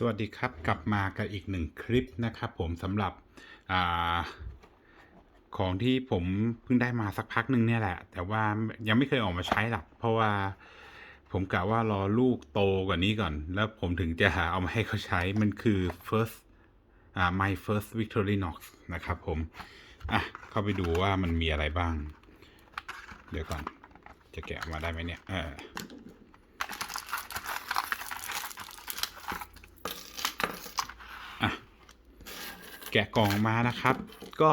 สวัสดีครับกลับมากับอีกหนึ่งคลิปนะครับผมสำหรับอของที่ผมเพิ่งได้มาสักพักหนึ่งเนี่ยแหละ แต่ว่ายังไม่เคยออกมาใช้หรอกเพราะว่าผมกะว่ารอลูกโตกว่านี้ก่อน แล้วผมถึงจะหาเอามาให้เขาใช้มันคือ first อ my first Victorinox นะครับผมอะเข้าไปดูว่ามันมีอะไรบ้าง เดี๋ยวก่อนจะแกะมาได้ไหมเนี่ยเออ แกะกล่องมานะครับ ก็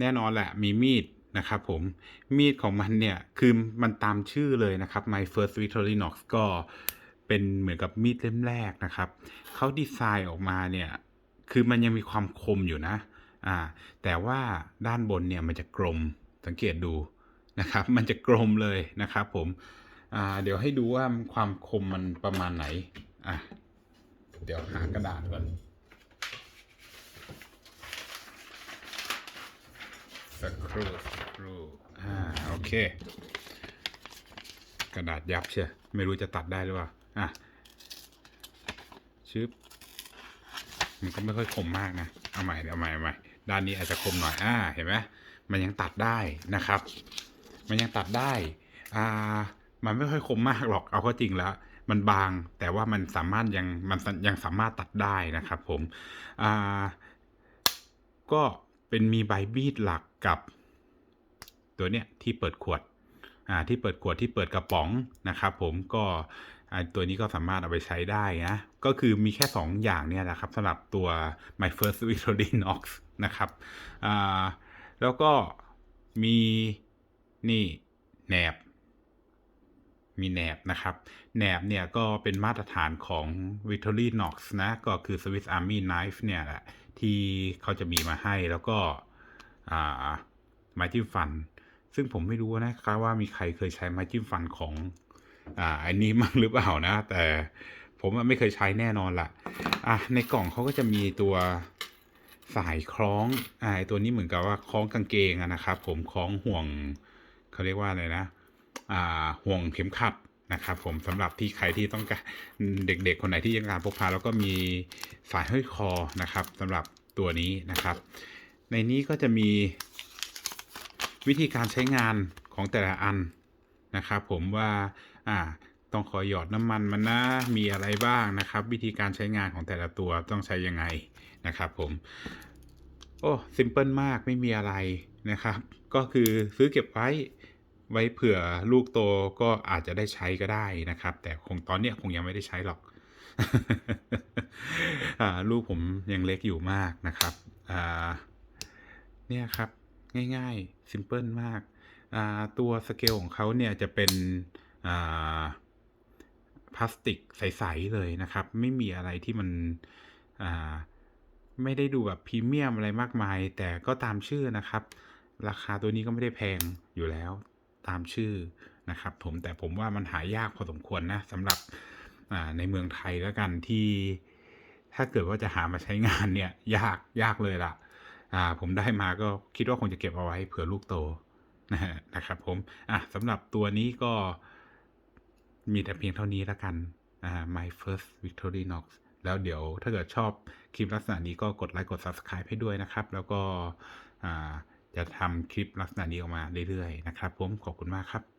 แน่นอนแหละมีมีดนะครับผมมีดของมันเนี่ย คือมันตามชื่อเลยนะครับ My First Victorinox ก็เป็นเหมือนกับมีดเล่มแรกนะครับเขาดีไซน์ออกมาเนี่ย คือมันยังมีความคมอยู่นะอ่าแต่ว่าด้านบนเนี่ยมันจะกลมสังเกตดูนะครับ มันจะกลมเลยนะครับผมอ่าเดี๋ยวให้ดูว่าความคมมันประมาณไหนอะเดี๋ยวหากระดาษก่อน สักค รูรูอ่าโอเค กระดาษยับเชียไม่รู้จะตัดได้หรือเปล่า อะชึบมันก็ไม่ค่อยคมมากนะ เอาใหม่เอาใหม่เอาใหม่ด้านนี้อาจจะคมหน่อย อ่า เห็นไหมมันยังตัดได้นะครับ มันยังตัดได้ อ่า มันไม่ค่อยคมมากหรอก เอาเข้าจริงแล้ว มันบาง แต่ว่ามันสามารถยัง มันยังสามารถตัดได้นะครับผม อ่า ก็เป็นมีใบบีดหลักกับ ตัวเนี้ยที่เปิดขวดอ่าที่เปิดขวดที่เปิดกระป๋องนะครับผมก็ตัวนี้ก็สามารถเอาไปใช้ได้นะก็คือมีแค่ 2 อย่างเนี่ยแหละครับสำหรับตัว My First Victorinox นะครับอ่าแล้วก็มีนี่แหนบ มีแหนบนะครับแหนบเนี่ยก็เป็นมาตรฐานของ Victorinox นะก็คือ Swiss Army Knife เนี่ยแหละที่เขาจะมีมาให้แล้วก็อ่าไม้จิ้มฟัน ซึ่งผมไม่รู้นะครับว่ามีใครเคยใช้ไม้จิ้มฟันของอ่าอันนี้มั้งหรือเปล่านะ แต่ผมไม่เคยใช้แน่นอนละอะในกล่องเขาก็จะมีตัวสายคล้องอ่าตัวนี้เหมือนกับว่าคล้องกางเกงนะครับ ผมคล้องห่วงเขาเรียกว่าอะไรนะอ่าห่วงเข็มขัดนะครับผมสำหรับที่ใครที่ต้องการเด็กๆ คนไหนที่ยังการพกพาแล้วก็มีสายห้อยคอนะครับสำหรับตัวนี้นะครับ ในนี้ก็จะมี วิธีการใช้งานของแต่ละอันนะครับผมว่าอ่าต้องขอหยอดน้ำมันมันนะมีอะไรบ้างนะครับ วิธีการใช้งานของแต่ละตัวต้องใช้ยังไงนะครับผมโอ้ซิมเพิลมากไม่มีอะไรนะครับ ก็คือซื้อเก็บไว้ไว้เผื่อลูกโตก็อาจจะได้ใช้ก็ได้นะครับ แต่คงตอนเนี้ยคงยังไม่ได้ใช้หรอกอลูกผมยังเล็กอยู่มากนะครับเนี่ยครับ ง่ายๆ ซิมเพิลมากาตัวสเกลของเขาเนี่ยจะเป็นาพลาสติกใส ๆ เลยนะครับ ไม่มีอะไรที่มันไม่ได้ดูแบบพรีเมียมอะไรมากมาย แต่ก็ตามชื่อนะครับ ราคาตัวนี้ก็ไม่ได้แพงอยู่แล้วตามชื่อนะครับ ผมแต่ผมว่ามันหายากพอสมควรนะสำหรับในเมืองไทยแล้วกันที่ถ้าเกิดว่าจะหามาใช้งานเนี่ย ยากยากเลยล่ะ อ่าผมได้มาก็คิดว่าคงจะเก็บเอาไว้เผื่อลูกโตนะครับผมอะสำหรับตัวนี้ก็มีแต่เพียงเท่านี้แล้วกันอ่า my first Victorinox แล้วเดี๋ยวถ้าเกิดชอบคลิปลักษณะนี้ก็กดไลค์กด Subscribe ให้ด้วยนะครับ แล้วก็อ่าจะทำคลิปลักษณะนี้ออกมาเรื่อยๆนะครับ ผมขอบคุณมากครับ